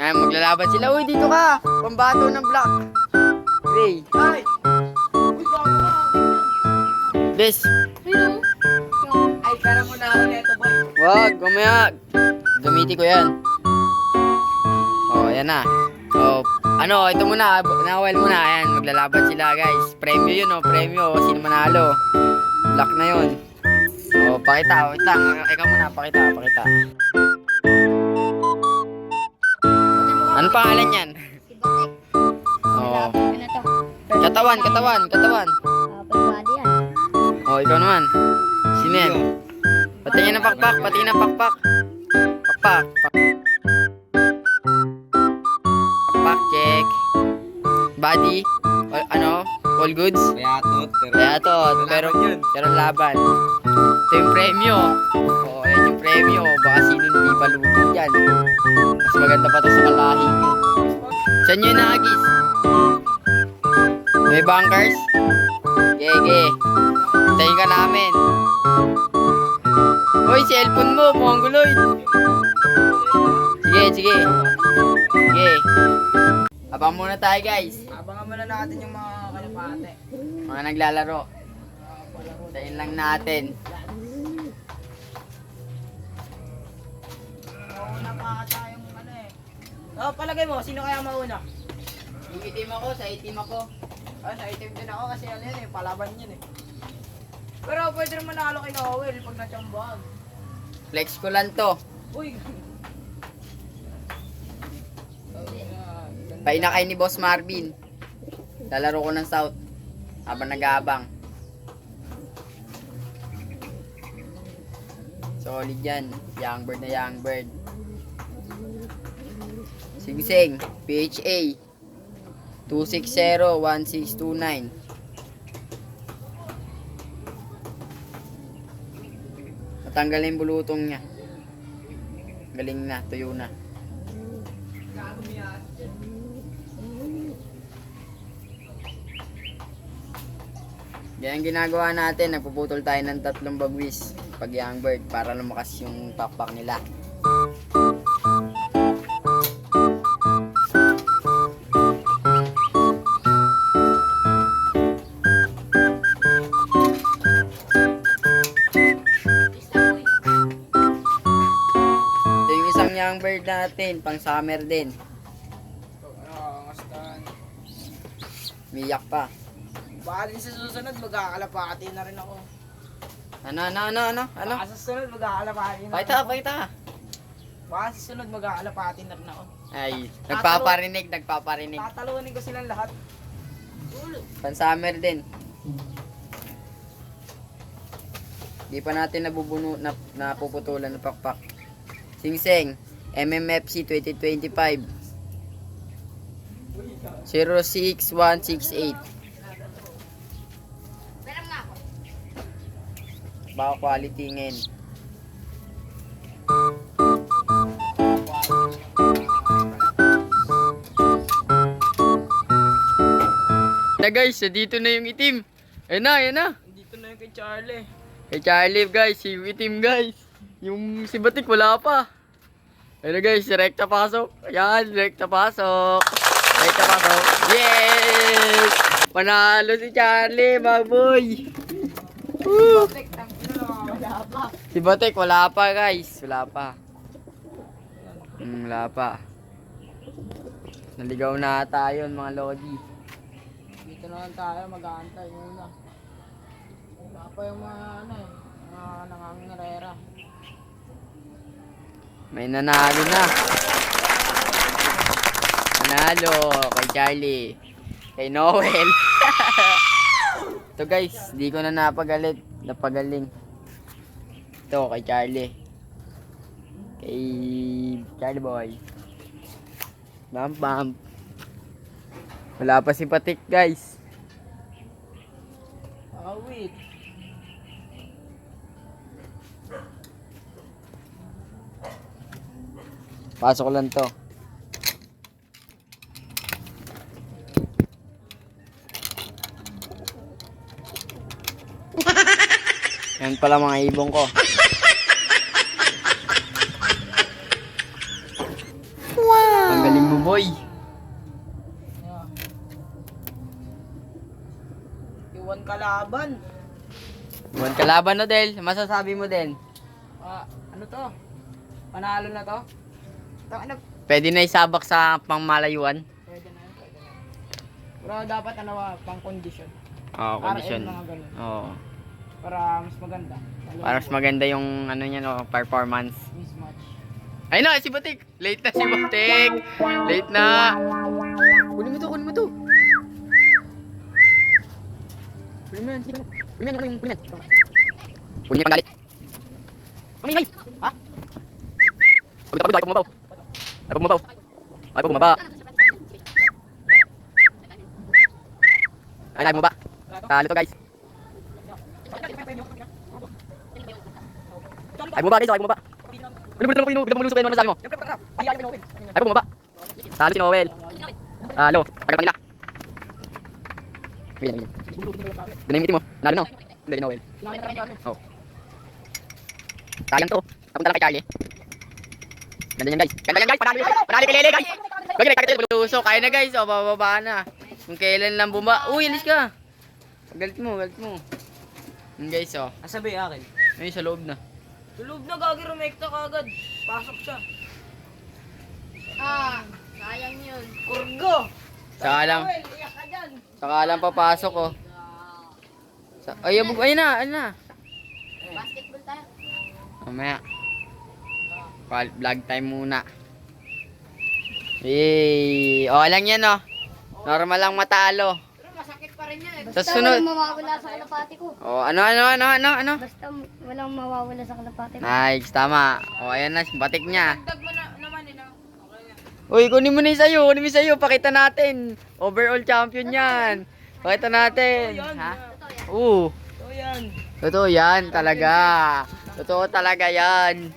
Ayan, maglalaban sila. Uy, dito ka! Pambato ng black. Gray. Ay! Des. Ay, pera mo na ako neto, boy. Wag, mamaya. Gamitin ko yan. Oh, ayan na. Oh, ano, ito muna. Nawal muna. Ayan, maglalaban sila, guys. Premyo yun, oh. Premyo. Sino manalo? Black na yun. Oh, pakita. Wait lang. Ikaw muna, pakita, pakita. Ano pangalan yan? Si Batek. Oh. Ano to? Katawan, katawan, katawan. Ah, full body yan. Oh, ikaw naman. Sino yan? Patingin ng pakpak, patingin ng pakpak. Pakpak. Pak pakpak, check. Body, o- ano, all goods. Bayatot, pero... Kaya to, pero, yun. pero laban. Ito yung premyo. Oo, oh, yan yung premyo. Baka sino hindi paluto dyan. Mas maganda pa to sa kalahi nyo. Saan yun nagis? May bunkers? Gege. Hintayin ka namin. Hoy, cellphone mo, mongoloid. Sige, sige. Sige. Abang muna tayo, guys. Abangan muna natin yung mga kalapate. Mga naglalaro. Tayin lang natin. Mauna pa tayong ano eh. Oh, palagay mo, sino kaya mauna? Yung itim ako, sa itim ako. Ah, sa item din ako kasi ano yun eh, palaban yun eh. Pero pwede naman nakalo kay Noel pag natsambahan. Flex ko lang to. Uy! Painakay ni Boss Marvin. Lalaro ko ng South. Habang nag-aabang. Solid yan. Young bird na young bird. Singsing. PHA. 260-1629. Natanggal na yung bulutong niya. Galing na. Tuyo na. Yan ang ginagawa natin, nagpuputol tayo ng tatlong bagwis pag young bird para lumakas yung pakpak nila. Young bird natin, pang summer din. Ngastan. Miyak pa. Baka din sa susunod, magkakalapati na rin ako. Ano, ano, ano, ano, ano? Baka sa susunod, magkakalapati na Pakita, pakita. Baka sa susunod, magkakalapati na rin ako. Ay, nagpaparinig, nagpaparinig. Tatalunin ko silang lahat. Pan summer din. Di pa natin nabubuno na napuputulan ng pakpak. Singseng, MMFC 2025. 06168. Meron nga ako. Baka quality ngayon. Na guys, dito na yung itim. Ayan na, ayan na. Dito na yung kay Charlie. Kay Charlie guys, yung itim guys. Yung si Batik wala pa. Ayun na guys, rekta pasok. Ayan, rekta pasok. Rekta pasok. Yes! Panalo si Charlie, baboy. Woo! Si Batik wala pa guys, wala pa. Hmm, wala pa. Naligaw na tayo mga lodi. Dito naman tayo, mag-aantay muna. Wala pa yung mga ano eh, mga nangangarera. May nanalo na. Nanalo kay Charlie. Kay Noel. Ito guys, di ko na napagalit. Napagaling. Ito kay Charlie. Kay Charlie boy. Bam bam. Wala pa si Patik guys. Ah, wait. Pasok lang to. Yan pala mga ibong ko. Wow! Ang galing Buboy. Yeah. Iwan kalaban. Buwan kalaban no, Del. Masasabi mo, Del. Ah, ano to? Panalo na to? Ano? Pwede na isabak sa pangmalayuan. Pwede na yun, pwede na. Pero dapat ano ah, pang condition. Oo, condition. RM mga ganun. Oo. Para mas maganda. Lalo Para mas maganda yung ano niya, no, performance. mismatch. Ay na, si Batik! Late na si Batik! Late na! Kunin mo to, kunin mo to! Kunin mo yan, sige mo. Kunin mo yan, kunin mo yan, kunin mo yan. Panggalit. Kunin guys! Ha? Pagod ako, ay pumabaw. Ay pumabaw. Ay pumaba. Ay, ay bumaba. Talo to guys. Ay bumaba guys, ay bumaba. Ano ba naman pinag maluso kayo naman sabi mo? Ay bumaba. Talo si Noel. Talo. Tagal pa nila. Ganyan, ganyan. Ganyan yung meeting mo. Nalo na. Hindi, Noel. Oh. Sayang to. Napunta lang kay Charlie. Ganda yan guys. Ganda yan guys. Panalo yun. Panalo kay Lele guys. Bagay, nagkakita yung luso. Kaya na guys. O, bababa na. Kung kailan lang bumaba. Uy, alis ka. Galit mo, galit mo. Yun guys, oh. Asabi akin. Ayun, sa loob na. Tulog na gagi rumekta kagad. Pasok siya. Ah, sayang yun. Kurgo! Saka lang. Saka papasok, oh. Sa ay, ayun na, ayun na. Basketball tayo. Mamaya. Vlog time muna. Yay! Okay lang yan, oh. Normal lang matalo. Pero masakit pa rin yan eh. Sa Basta sunod. walang mawawala sa kalapati ko. Oh, ano, ano, ano, ano, ano? Basta walang mawawala sa kalapati ko. Nice, tama. Oh, ayan na, batik niya. Dagdag mo na naman eh. no? Okay na. Uy, kunin mo na yung sa'yo, kunin mo yung sa'yo, pakita natin. Overall champion yan. Pakita natin. Ha? Oo. So yan. Totoo yan, talaga. Totoo talaga yan.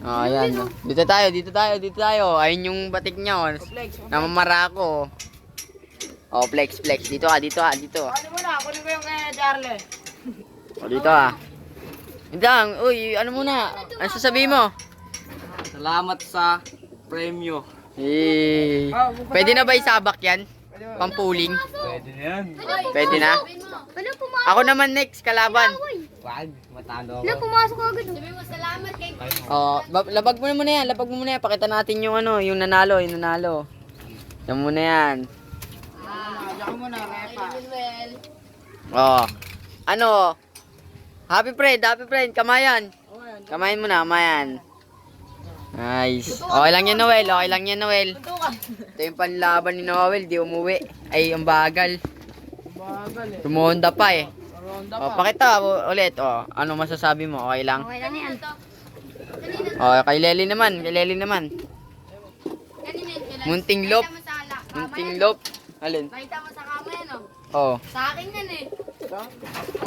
Oh, ayan. oh. Dito tayo, dito tayo, dito tayo. Ayun yung batik niya, oh. Flex. Namamara ko. Oh, flex, flex. Dito ah, dito ah, dito. Ano mo na? Kunin ko yung kay Charlie. Oh, dito ah. Hindi lang, uy, ano muna? Ano sasabihin mo? Salamat sa premyo. Eh, pwede na ba isabak yan? Pampuling? Pwede na yan. Pwede na? Wala pumasok. Ako naman next, kalaban. Wag, matalo Wala pumasok agad. oh. Sabi mo salamat kay Oh, ba- labag mo na muna yan, labag mo muna yan. Pakita natin yung ano, yung nanalo, yung nanalo. Yan muna yan. Diyan mo na, repa. Manuel. Oh. Ano? Happy friend, happy friend, kamayan. Oh, yan. Kamayan mo na, kamayan. Nice. Okay lang yan, Noel. Okay lang yan, Noel. Ito yung panlaban ni Noel, di umuwi. Ay, ang bagal. Bagal eh. Rumonda pa eh. Ronda O, pa. pakita u- ulit. O, ano masasabi mo? Okay lang? Okay lang yan. O, kay Lely naman. Kay Lely naman. Munting lop. Munting yan, lop. Alin? Nakita mo sa kama yan oh. O. Sa akin yan eh.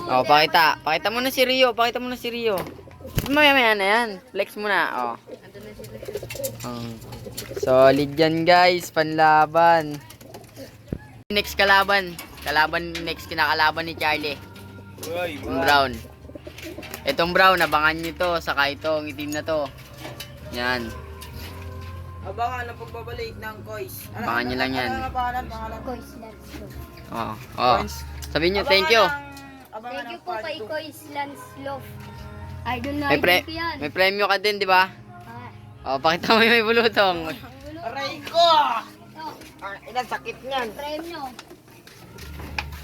O, pakita. Pakita mo na si Rio. Pakita mo na si Rio. Maya maya na yan. Flex mo na. O. Oh. Solid yan guys. Panlaban. Next kalaban. Kalaban next kinakalaban ni Charlie. Yung brown. Itong brown, abangan nyo to. Saka itong itim na to. Yan. Abangan ang pagbabalik ng Kois. Abangan nyo lang yan. Ano ang pangalan? Pangalan? Kois, go. Oo. Oh. Sabihin nyo, thank you. Abangan ang- abangan Thank you ang po part kay two. Kois Lance Love. Idol na May, idol pre ko yan. may premyo ka din, di ba? Ah, Oh, pakita mo yung may bulutong. Aray ko! Ah, ilan sakit niyan. premyo.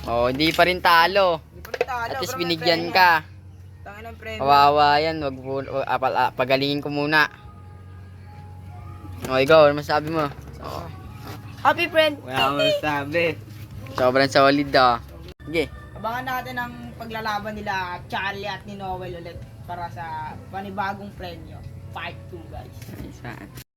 Oh, hindi pa rin talo. Hindi pa rin talo, At least binigyan ka. Tangin ang premyo. Kawawa yan. Wag, wag apal, ah, pagalingin ko muna. Okay, go. Ano masabi mo? Oh, Happy friend! wala mo masabi. Sobrang solid daw. Sige. Abangan natin ang paglalaban nila Charlie at ni Noel ulit para sa panibagong premyo. Part 2 guys. Isa.